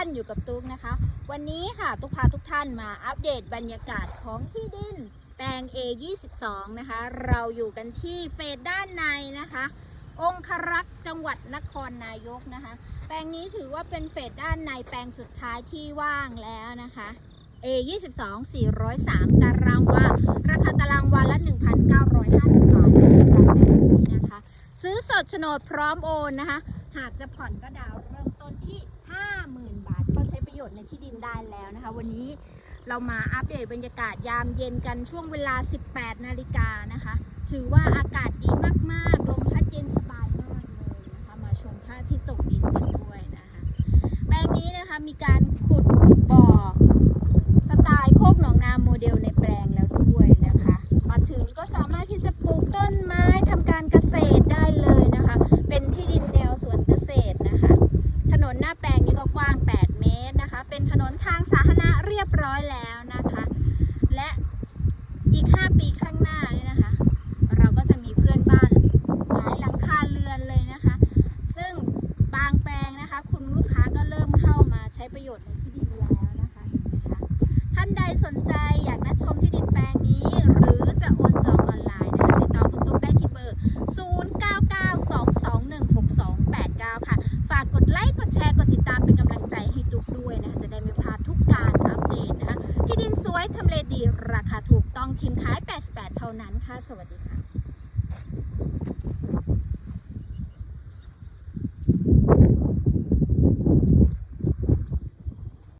านอยู่กับตุ๊กนะคะ วันนี้ค่ะตุ๊กพาทุกท่านมาอัปเดตบรรยากาศของที่ดิน แปลง A22 นะคะ เราอยู่กันที่เฟสด้านในนะคะ องครักษ์จังหวัดนครนายกนะคะ แปลงนี้ถือว่าเป็นเฟสด้านในแปลงสุดท้ายที่ว่างแล้วนะคะ A22 403 ตารางวาราคาตารางวาละ 1,950บาทในสำหรับแบบนี้นะคะ ซื้อสดโฉนดพร้อมโอนนะคะ หากจะผ่อนก็ดาวน์เริ่มต้นที่ 50,000 บาท ก็ใช้ประโยชน์ในที่ดินได้แล้วนะคะ วันนี้เรามาอัปเดตบรรยากาศยามเย็นกันช่วงเวลา 18 นาฬิกานะคะ ถือว่าอากาศดีมากๆ ลมพัดเย็นสบายมากเลยนะคะ มาชมพระอาทิตย์ตกดินกันด้วยนะคะ แปลงนี้นะคะมีการขุดบ่อ แปลงนี้ก็กว้าง 8 เมตรนะคะ เป็นถนนทางสาธารณะเรียบร้อยแล้วนะคะ และอีก 5 ปีข้างหน้าเนี่ยนะคะ เราก็จะมีเพื่อนบ้านหลายหลังคาเรือนเลยนะคะ ซึ่งบางแปลงนะคะ คุณลูกค้าก็เริ่มเข้ามาใช้ประโยชน์ในที่ดินแล้วนะคะเห็นไหมคะท่านใดสนใจอยาก ดีราคาถูกต้องทีมขาย 88 เท่านั้นค่ะ สวัสดีค่ะ